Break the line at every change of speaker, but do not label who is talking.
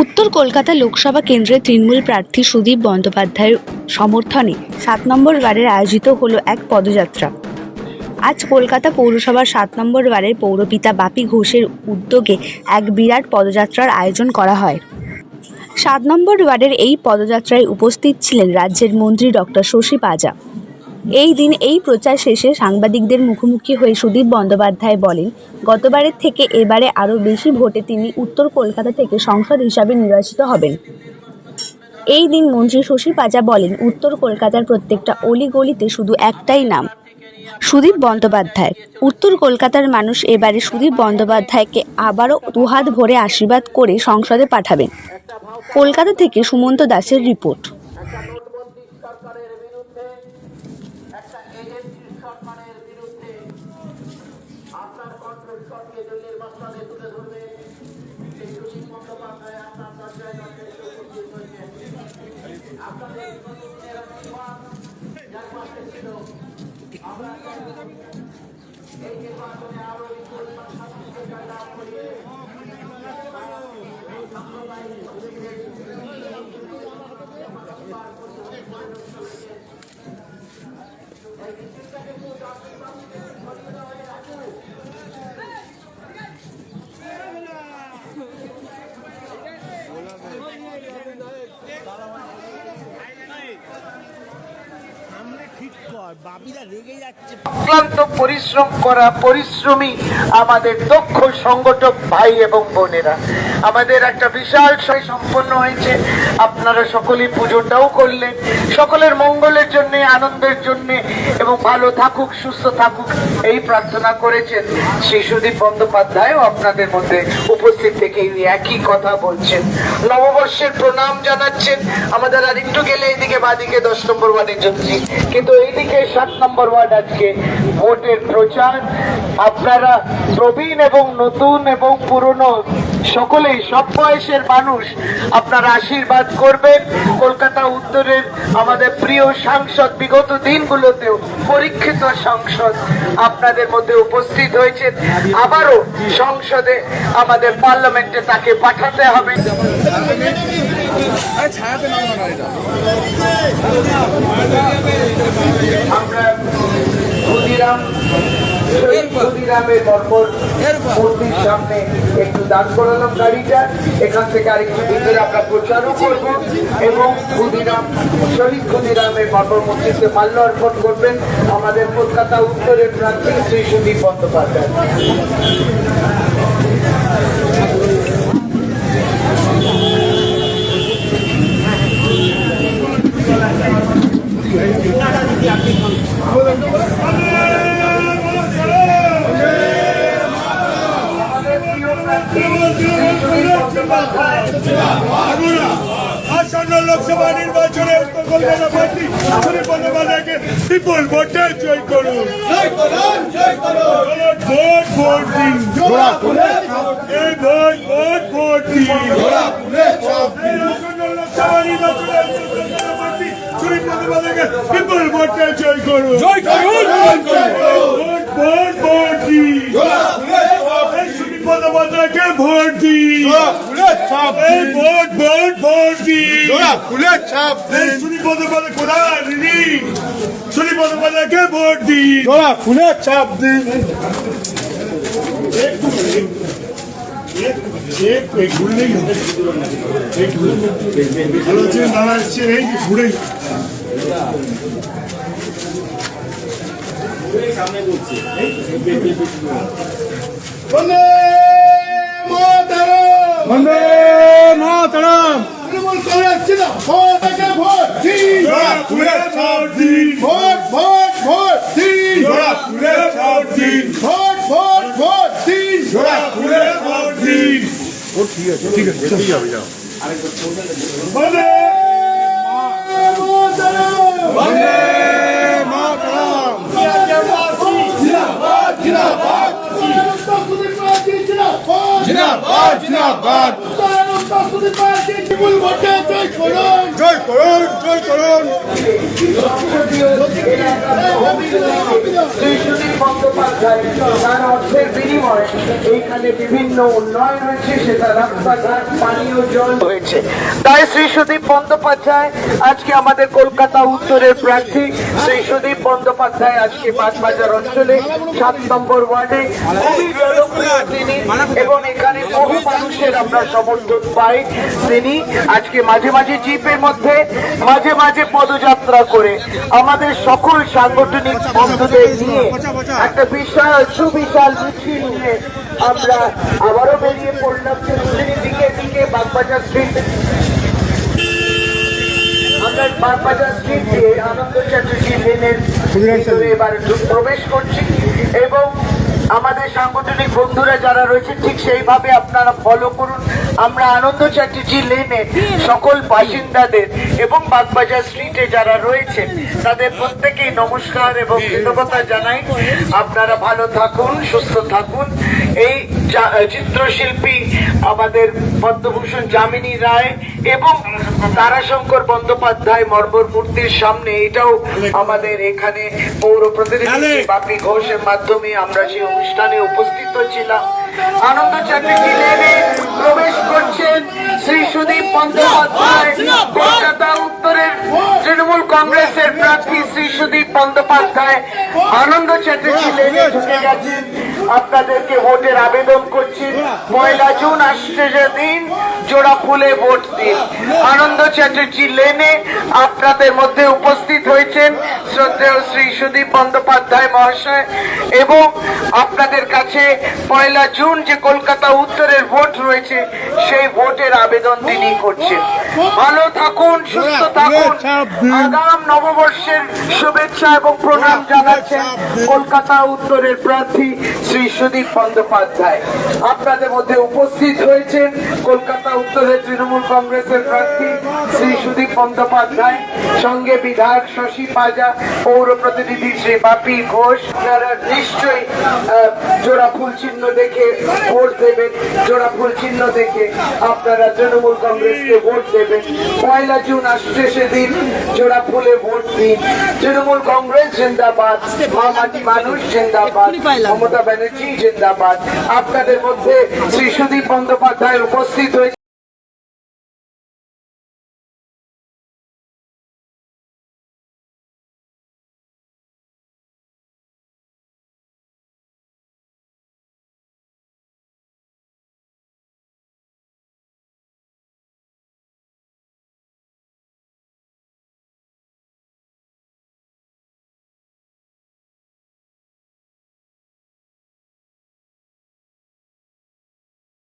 উত্তর কলকাতা লোকসভা কেন্দ্রের তৃণমূল প্রার্থী সুদীপ বন্দ্যোপাধ্যায়ের সমর্থনে সাত নম্বর ওয়ার্ডের আয়োজিত হলো এক পদযাত্রা। আজ কলকাতা পৌরসভার সাত নম্বর ওয়ার্ডের পৌরপিতা বাপি ঘোষের উদ্যোগে এক বিরাট পদযাত্রার আয়োজন করা হয়। সাত নম্বর ওয়ার্ডের এই পদযাত্রায় উপস্থিত ছিলেন রাজ্যের মন্ত্রী ডক্টর শশী পাজা। এই দিন এই প্রচার শেষে সাংবাদিকদের মুখোমুখি হয়ে সুদীপ বন্দ্যোপাধ্যায় বলেন, গতবারের থেকে এবারে আরও বেশি ভোটে তিনি উত্তর কলকাতা থেকে সংসদ হিসাবে নির্বাচিত হবেন। এই দিন মন্ত্রী শশী পাজা বলেন, উত্তর কলকাতার প্রত্যেকটা অলিগলিতে শুধু একটাই নাম, সুদীপ বন্দ্যোপাধ্যায়। উত্তর কলকাতার মানুষ এবারে সুদীপ বন্দ্যোপাধ্যায়কে আবারও দুহাত ভরে আশীর্বাদ করে সংসদে পাঠাবেন। কলকাতা থেকে সুমন্ত দাসের রিপোর্ট
সরকারের বিরুদ্ধে একটা এজেন্সি সরকারের বিরুদ্ধে আপনার কণ্ঠস্বরকে দিল্লির মাস্টারে তুলে ধরবে সেই সুদীপ বন্দ্যোপাধ্যায় আপনার পর্যায়ে দর্শনে উপস্থিত হয়েছেন আপনাদের যার পাশে ছিল আমরা এই নির্বাচনে আরও এই পরিমাণ ছাত্রকে জয়লাভ করিয়ে
সামনে ঠিক কর বাপিরা রেগে যাচ্ছে
পরিশ্রম করা পরিশ্রমী আমাদের দক্ষ সংগঠক ভাই এবং বোনেরা। আমাদের একটা বিশাল সয় সম্পন্ন হয়েছে। আপনারা সকলেই পুজোটাও করলেন। সকলের মঙ্গলের জন্য, আনন্দের জন্য এবং ভালো থাকুক, সুস্থ থাকুক, এই প্রার্থনা করেছেন শ্রী সুদীপ বন্দ্যোপাধ্যায়ও আপনাদের মধ্যে উপস্থিত থেকে একই কথা বলছেন। নববর্ষের প্রণাম জানাচ্ছেন। আমাদের আর একটু গেলে এইদিকে বাদিকে দশ নম্বর ওয়ার্ডে যাচ্ছি কিন্তু এইদিকে সাত নম্বর ওয়ার্ড আজকে ভোটের প্রচার। আপনারা প্রবীণ এবং নতুন এবং পুরনো সকলেই, সব বয়সের মানুষ আপনার আশীর্বাদ করবেন। কলকাতা উত্তরের আমাদের প্রিয় সাংসদ, বিগত দিনগুলোতেও পরীক্ষিত সাংসদ আপনাদের মধ্যে উপস্থিত হয়েছেন। আবারও সংসদে আমাদের পার্লামেন্টে তাকে পাঠাতে হবে। আমরা ক্ষুদিরাম ক্ষুদিরামের বর্মর মূর্তির সামনে একটু দান করালাম গাড়িটা। এখান থেকে আরেকটু ভিতরে আমরা প্রচারও করব এবং ক্ষুদিরাম শহীদ ক্ষুদিরামের বর্মর মূর্তিতে মাল্য অর্পণ করবেন আমাদের কলকাতা উত্তরের প্রার্থী শ্রী সুদীপ বন্দ্যোপাধ্যায় আমাদের প্রিয় প্রার্থী শ্রী সুদীপ বন্দ্যোপাধ্যায়
আসন্ন লোকসভা নির্বাচনে উত্তর কলকাতা প্রার্থী শরীফ বন্দ্যোপাধ্যায়কে বিপুল ভোটে জয় করুন। ভোট ভোট দিন। এই ভোট ভোট ভোট দিন। লোকসভা নির্বাচনে উত্তর কলকাতা প্রার্থী শরীফ বন্দ্যোপাধ্যায়কে বিপুল ভোটে জয় করুন। ভোট ভোট ভোট দিন। শরীফ বন্দ্যোপাধ্যায়কে ভোট দিন। ভোট ভোট ভোট দিন। এই সুনি বন্দ্যোপাধ্যায় কোথায় দিদি সুনি বন্দ্যোপাধ্যায়কে ভোট দিন।
ফুলে চাপ দিন।
ঘুরলেই হবে ভালো আছে দাঁড়া এসছে ঘুরে
বন্দে মাতরম
বন্দে মাতরম।
তৃণমূল কংগ্রেস ছিল ভোট থেকে ভোট দিন।
ফুলে দিন
ভোট ভোট ভোট দিন
ফুলে চাপ দিন
ভোট ভোট ভোট দিন
ফুলে চাপ দিন বন্দে
মাতরম।
বন্দে মাতরম
জিন্দাবাদ জিন্দাবাদ উত্তর সুদীপ পার্টি জিন্দাবাদ
জিন্দাবাদ জিন্দাবাদ
উত্তর সুদীপ পার্টি বিপুল ভোটে জয় করুন।
জয় করুন জয় করুন।
শ্রী সুদীপ বন্দ্যোপাধ্যায় তার অর্থের বিনিময়ে এইখানে বিভিন্ন উন্নয়ন হয়েছে সেটা রাস্তাঘাট পানীয় জল হয়েছে। তাই শ্রী সুদীপ বন্দ্যোপাধ্যায় আজকে আমাদের কলকাতা উত্তরের প্রার্থী। শ্রী সুদীপ বন্দ্যোপাধ্যায় আজকে বাগবাজার অঞ্চলে সাত নম্বর ওয়ার্ডে। তিনি এবং এখানে বহু মানুষের আমরা সমর্থন পাই তিনি আজকে মাঝে মাঝে জিপের মধ্যে, মাঝে মাঝে পদযাত্রা করে আমাদের সকল সাংগঠনিক বন্ধুদের নিয়ে একটা বিশাল, সুবিশাল মিছিল নিয়ে আমরা আবারও বেরিয়ে পড়লাম দিকে দিকে বাগবাজার স্ট্রিট আমাদের সাংগঠনিক বন্ধুরা যারা রয়েছে, ঠিক সেইভাবে আপনারা ফলো করুন। আমরা আনন্দ চ্যাটার্জি লেনে সকল বাসিন্দাদের এবং বাগবাজার স্ট্রিটে যারা রয়েছে তাদের প্রত্যেকেই নমস্কার এবং কৃতজ্ঞতা জানাই। আপনারা ভালো থাকুন সুস্থ থাকুন। এই চিত্রশিল্পী আমাদের পদ্মভূষণ যামিনী রায় এবং তারাশঙ্কর বন্দ্যোপাধ্যায় মর্মর মূর্তির সামনে এটাও আমাদের এখানে পৌর প্রতিনিধি বাপি ঘোষের মাধ্যমে আমরা সেই অনুষ্ঠানে উপস্থিত ছিলাম। আনন্দ চ্যাটার্জি বন্দ্যোপাধ্যায়। কলকাতা উত্তরের তৃণমূল কংগ্রেসের প্রার্থী শ্রী সুদীপ বন্দ্যোপাধ্যায়। আনন্দ চ্যাটার্জি লেনে ঢুকে গেছেন। আপনাদেরকে ভোটের আবেদন করছি। পয়লা জুন আসছে যে দিন। জোড়া ফুলে ভোট দিন। আনন্দ চ্যাটার্জি লেনে আপনাদের মধ্যে উপস্থিত হয়েছেন শ্রদ্ধেয় শ্রী সুদীপ বন্দ্যোপাধ্যায় মহাশয় এবং আপনাদের কাছে পয়লা জুন যে কলকাতা উত্তরের ভোট রয়েছে, সেই ভোটের আবেদন তিনি করছেন ভালো থাকুন, সুস্থ থাকুন। আগাম নববর্ষের শুভেচ্ছা এবং প্রণাম জানাচ্ছেন কলকাতা উত্তরের প্রার্থী শ্রী সুদীপ বন্দ্যোপাধ্যায়। আপনাদের মধ্যে উপস্থিত হয়েছেন কলকাতা উত্তরের তৃণমূল কংগ্রেসের প্রার্থী শ্রী সুদীপ বন্দ্যোপাধ্যায় সঙ্গে বিধায়ক শশী পাজা পৌর প্রতিনিধি শ্রী বাপি ঘোষ। আপনারা নিশ্চয়ই জোড়া ফুল চিহ্ন দেখে ভোট দেবেন। জোড়া ফুল চিহ্ন দেখে আপনারা তৃণমূল কংগ্রেসকে ভোট দেবেন। পয়লা জুন আসছে সেদিন জোড়া ফুলে ভোট দিন। তৃণমূল কংগ্রেস জিন্দাবাদ মা মাটি মানুষ জিন্দাবাদ মমতা ব্যানার্জি জিন্দাবাদ। আপনাদের মধ্যে শ্রী সুদীপ বন্দ্যোপাধ্যায় উপস্থিত হয়েছে।